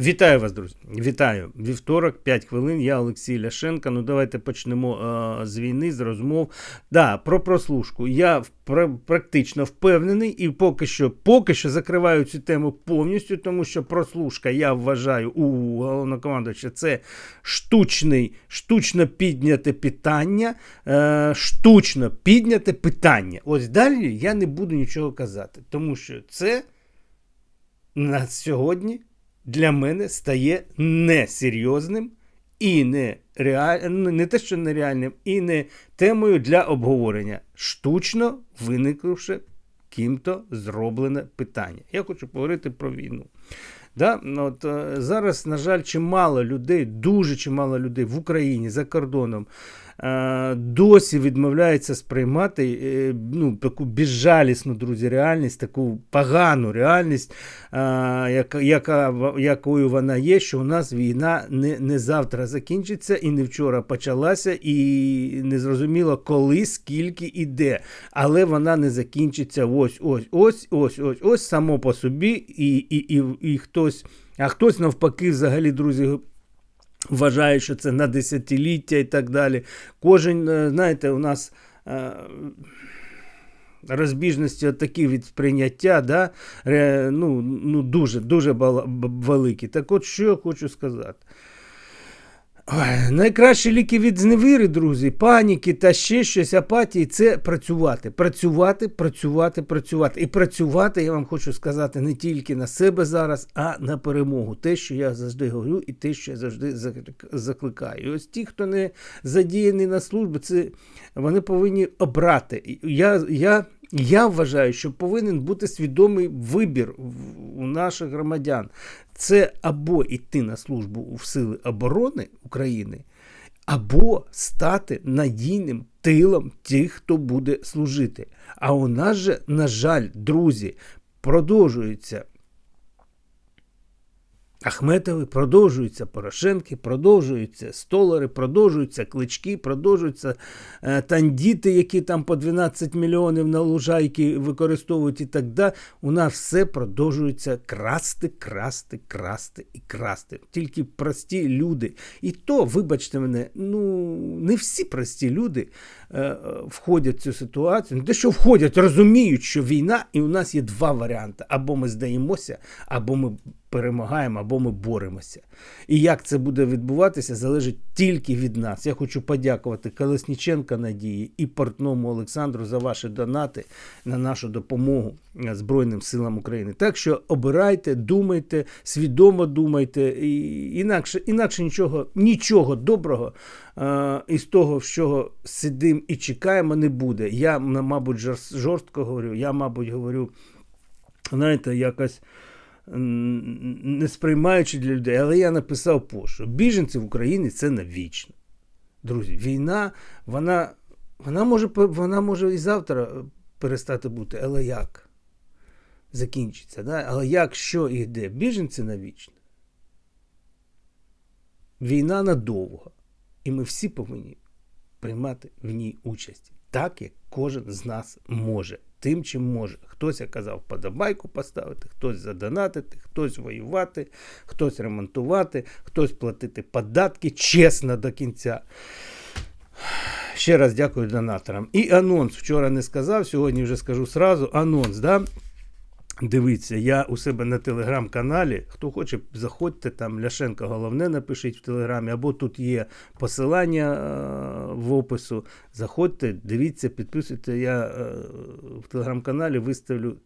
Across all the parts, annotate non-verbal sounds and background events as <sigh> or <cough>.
Вітаю вас, друзі. Вітаю. Вівторок, 5 хвилин. Я Олексій Ляшенко. Ну давайте почнемо е, з війни, з розмов. Да, про прослушку. Я пр- практично впевнений і поки що, поки що закриваю цю тему повністю, тому що прослушка, я вважаю, у головнокомандувача це штучний, штучно підняте питання. Е, штучно підняте питання. Ось далі я не буду нічого казати, тому що це на сьогодні для мене стає несерйозним і не реаль... ну, не те, що нереальним, і не темою для обговорення. Штучно виникнувши ким-то зроблене питання. Я хочу поговорити про війну. Да? От, е, зараз, на жаль, чимало людей, дуже чимало людей в Україні за кордоном досі відмовляється сприймати е, ну, таку безжалісну, друзі, реальність, таку погану реальність, е, яка, якою вона є, що у нас війна не, не завтра закінчиться і не вчора почалася, і не зрозуміло коли, скільки і де. Але вона не закінчиться ось ось ось ось ось ось само по собі, і, і, і, і хтось, а хтось навпаки, взагалі, друзі. Вважає, що це на десятиліття і так далі. Кожен, е, знаєте, у нас е, розбіжності такі від сприйняття, да, ну, ну, дуже дуже великі. Так от, що я хочу сказати. Ой, найкращі ліки від зневіри, друзі, паніки та ще щось апатії це працювати. Працювати, працювати, працювати. І працювати, я вам хочу сказати, не тільки на себе зараз, а на перемогу. Те, що я завжди говорю, і те, що я завжди закликаю. І ось ті, хто не задіяний на службі, це вони повинні обрати. Я, я, я вважаю, що повинен бути свідомий вибір у наших громадян. Це або йти на службу в Сили оборони України, або стати надійним тилом тих, хто буде служити. А у нас же, на жаль, друзі, продовжується Ахметови, продовжуються Порошенки, продовжуються столари, продовжуються клички, продовжуються е, тандіти, які там по 12 мільйонів на лужайки використовують і так далі. У нас все продовжується красти, красти, красти і красти. Тільки прості люди. І то, вибачте мене, ну не всі прості люди е, е, входять в цю ситуацію. Те, що входять, розуміють, що війна, і у нас є два варіанти: або ми здаємося, або ми перемагаємо, або ми боремося. І як це буде відбуватися, залежить тільки від нас. Я хочу подякувати Колесніченка Надії і портному Олександру за ваші донати на нашу допомогу е, Збройним силам України. Так що обирайте, думайте, свідомо думайте, і інакше, інакше нічого, нічого доброго е, із того, з чого сидимо і чекаємо, не буде. Я, мабуть, жорстко говорю, я, мабуть, говорю, знаєте, якось не сприймаючи для людей, але я написав що біженці в Україні це навічно. Друзі, війна, вона, вона, може, вона може і завтра перестати бути, але як? Закінчиться. Да? Але як, що і де? Біженці навічно. Війна надовго. І ми всі повинні приймати в ній участь. Так, як кожен з нас може. Тим, чим може. Хтось, як казав, подобайку поставити, хтось задонатити, хтось воювати, хтось ремонтувати, хтось платити податки чесно до кінця. Ще раз дякую донаторам. І анонс. Вчора не сказав, сьогодні вже скажу сразу. Анонс, да? Дивіться, я у себе на телеграм-каналі. Хто хоче, заходьте там, Ляшенко головне напишіть в телеграмі, або тут є посилання е, в опису. Заходьте, дивіться, підписуйте. Я е, в телеграм-каналі виставлю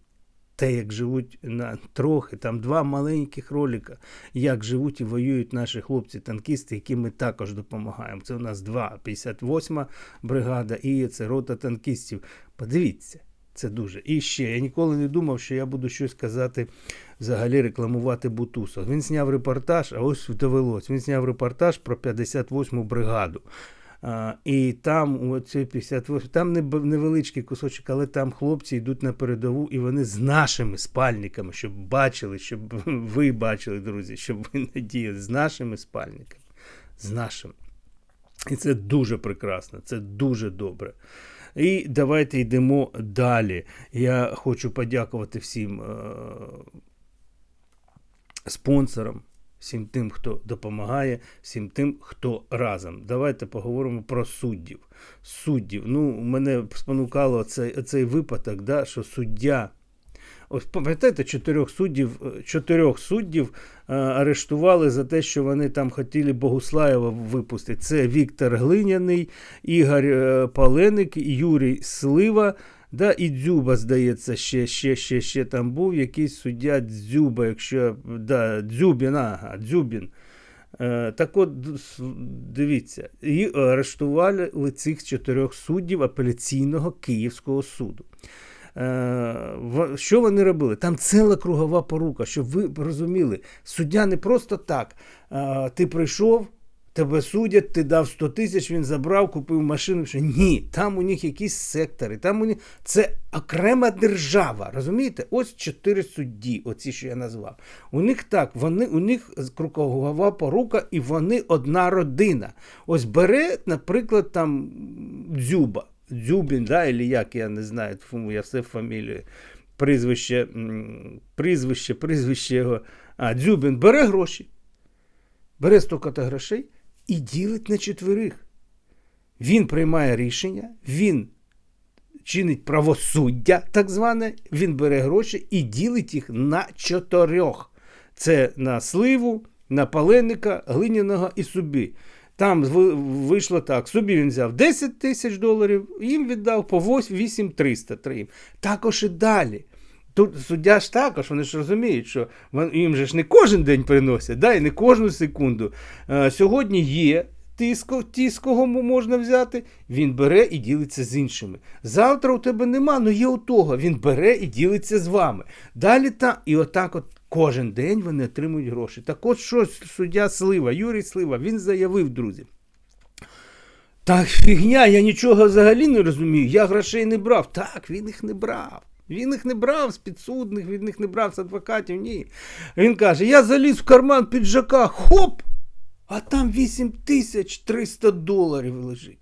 те, як живуть на трохи, там два маленьких ролика, як живуть і воюють наші хлопці-танкісти, яким ми також допомагаємо. Це у нас два, 58 бригада і це рота танкістів. Подивіться. Це дуже. І ще я ніколи не думав, що я буду щось казати, взагалі рекламувати Бутусов. Він зняв репортаж, а ось довелось. Він зняв репортаж про 58-му бригаду. А, і там, у цій 58, там невеличкий кусочок, але там хлопці йдуть на передову, і вони з нашими спальниками, щоб бачили, щоб <laughs> ви бачили, друзі, щоб ви надіяли, з нашими спальниками. З нашими. І це дуже прекрасно, це дуже добре. І давайте йдемо далі. Я хочу подякувати всім е- спонсорам. всім тим, хто допомагає, всім тим, хто разом. Давайте поговоримо про суддів. Суддів. Ну, мене спонукало цей, цей випадок, да, що суддя. Ось пам'ятаєте, чотирьох суддів, е, чотирьох суддів е, арештували за те, що вони там хотіли Богуслаєва випустити. Це Віктор Глиняний, Ігор е, Паленик, Юрій Слива. Да, і Дзюба, здається, ще, ще, ще, ще там був якийсь суддя Дзюба, якщо да, Дзюбін, ага, Дзюбін. Е, так от, дивіться, і арештували цих чотирьох суддів апеляційного Київського суду. Е, що вони робили? Там ціла кругова порука, щоб ви розуміли, суддя не просто так. е, ти прийшов, тебе судять, ти дав 100 тисяч, він забрав, купив машину. Що ні, там у них якісь сектори, там у них це окрема держава. Розумієте? Ось чотири судді, оці, що я назвав. У них так, вони, у них кругова порука, і вони одна родина. Ось бере, наприклад, там Дзюба. Дзюбін, да, или як, я не знаю, я все фамілію, прізвище, прізвище, прізвище його. А, Дзюбін бере гроші, бере стільки грошей і ділить на четверих. Він приймає рішення, він чинить правосуддя, так зване, він бере гроші і ділить їх на чотирьох. Це на сливу, на паленика, глиняного і собі. Там вийшло так: собі він взяв 10 тисяч доларів, їм віддав по 8 300 троїм. Також і далі. Тут суддя ж також, вони ж розуміють, що їм же ж не кожен день приносять, да, і не кожну секунду. Е, сьогодні є з ті, з кого можна взяти, він бере і ділиться з іншими. Завтра у тебе нема, але є у того. Він бере і ділиться з вами. Далі та, і отак от кожен день вони отримують гроші. Так от що суддя Слива, Юрій Слива, він заявив, друзі. Так, фігня, я нічого взагалі не розумію. Я грошей не брав. Так, він їх не брав. Він їх не брав з підсудних, він їх не брав з адвокатів. Ні. Він каже: я заліз в карман піджака, хоп! А там 8300 доларів лежить.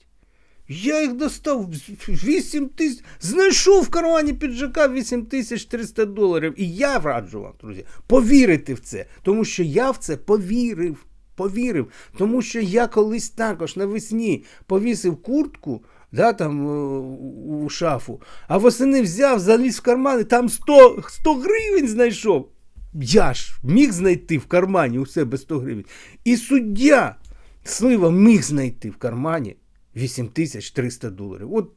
Я їх достав 8 тисяч, знайшов в кармані піджака 8300 доларів. І я раджу вам, друзі, повірити в це, тому що я в це повірив. Повірив, тому що я колись також навесні повісив куртку да, там, е, у шафу, а восени взяв, заліз в карман, і там 100, 100 гривень знайшов. Я ж міг знайти в кармані у себе 100 гривень. І суддя Слива міг знайти в кармані 8300 доларів. От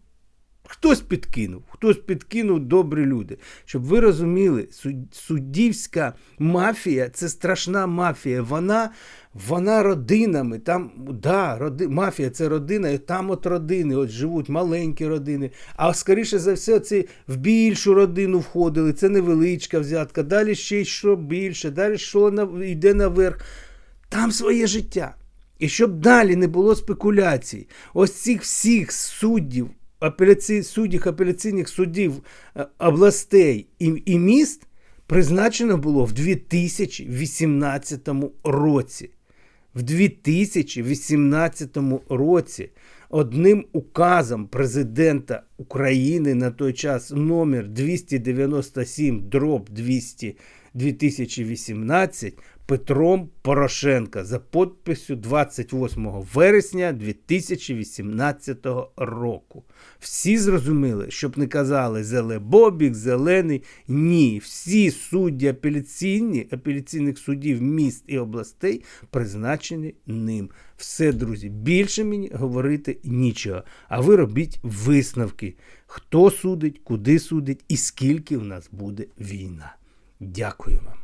хтось підкинув, хтось підкинув добрі люди. Щоб ви розуміли, суд- суддівська мафія це страшна мафія. Вона, вона родинами. Там, да, роди, мафія це родина, і там от родини, от живуть маленькі родини. А скоріше за все, це в більшу родину входили. Це невеличка взятка. Далі ще що більше, далі що на, йде наверх. Там своє життя. І щоб далі не було спекуляцій, ось цих всіх суддів, апеляці... суддів апеляційних судів е, областей і, і міст призначено було в 2018 році. В 2018 році одним указом президента України на той час номер 297 дроб 200 2018 Петром Порошенка за підписю 28 вересня 2018 року. Всі зрозуміли, щоб не казали Зелебобік, Зелений. Ні, всі судді апеляційні, апеляційних судів міст і областей призначені ним. Все, друзі, більше мені говорити нічого. А ви робіть висновки, хто судить, куди судить і скільки в нас буде війна. Дякую вам.